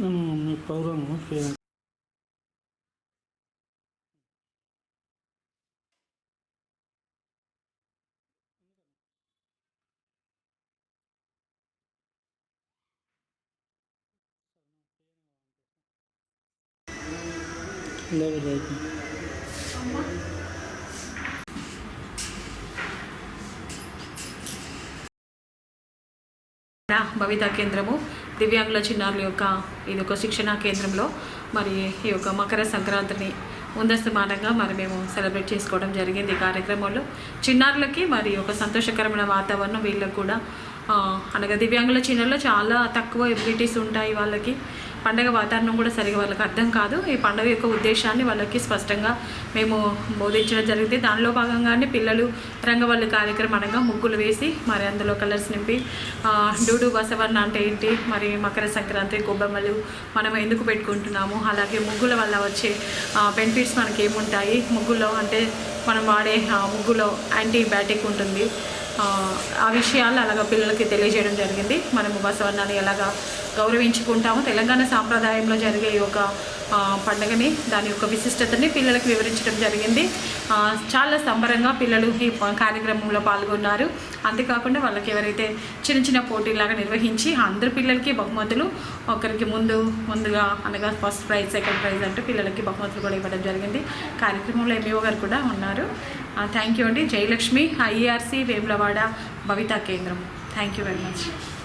ನಮ್ಮ ಮಮ್ಮಿ ಪೌರಮ್ಮ ಕೇಳ Love it, భవిత కేంద్రము దివ్యాంగుల చిన్నారుల యొక్క ఇది ఒక శిక్షణా కేంద్రంలో మరి ఈ యొక్క మకర సంక్రాంతిని ముందస్తు మానంగా మరి మేము సెలబ్రేట్ చేసుకోవడం జరిగింది ఈ కార్యక్రమంలో. చిన్నారులకి మరి ఒక సంతోషకరమైన వాతావరణం వీళ్ళకు కూడా అనగా దివ్యాంగుల చిన్నారులు చాలా తక్కువ ఎబిలిటీస్ ఉంటాయి వాళ్ళకి. పండగ వాతావరణం కూడా సరిగా వాళ్ళకి అర్థం కాదు. ఈ పండగ యొక్క ఉద్దేశాన్ని వాళ్ళకి స్పష్టంగా మేము బోధించడం జరిగింది. దానిలో భాగంగానే పిల్లలు రంగవల్లి కార్యక్రమం అనగా ముగ్గులు వేసి మరి అందులో కలర్స్ నింపి డూడు బసవర్ణ అంటే ఏంటి మరి మకర సంక్రాంతి గొబ్బెమ్మలు మనం ఎందుకు పెట్టుకుంటున్నాము? అలాగే ముగ్గుల వల్ల వచ్చే బెనిఫిట్స్ మనకి ఏముంటాయి ముగ్గులో అంటే మనం వాడే ముగ్గులో యాంటీబయాటిక్ ఉంటుంది. ఆ, విషయాలు అలాగ పిల్లలకి తెలియజేయడం జరిగింది. మనము బసవర్ణాన్ని ఎలాగా గౌరవించుకుంటాము తెలంగాణ సాంప్రదాయంలో జరిగే ఈ యొక్క పండుగని దాని యొక్క విశిష్టతని పిల్లలకు వివరించడం జరిగింది. చాలా సంబరంగా పిల్లలు ఈ కార్యక్రమంలో పాల్గొన్నారు. అంతేకాకుండా వాళ్ళకి ఎవరైతే చిన్న చిన్న పోటీలాగా నిర్వహించి అందరు పిల్లలకి బహుమతులు ఒకరికి ముందు ముందుగా అనగా ఫస్ట్ ప్రైజ్ సెకండ్ ప్రైజ్ అంటూ పిల్లలకి బహుమతులు కూడా ఇవ్వడం జరిగింది. కార్యక్రమంలో ఎంఈఓ గారు కూడా ఉన్నారు. థ్యాంక్ యూ అండి. జయలక్ష్మి ఐఆర్సి వేములవాడ భవితా కేంద్రం. Thank you very much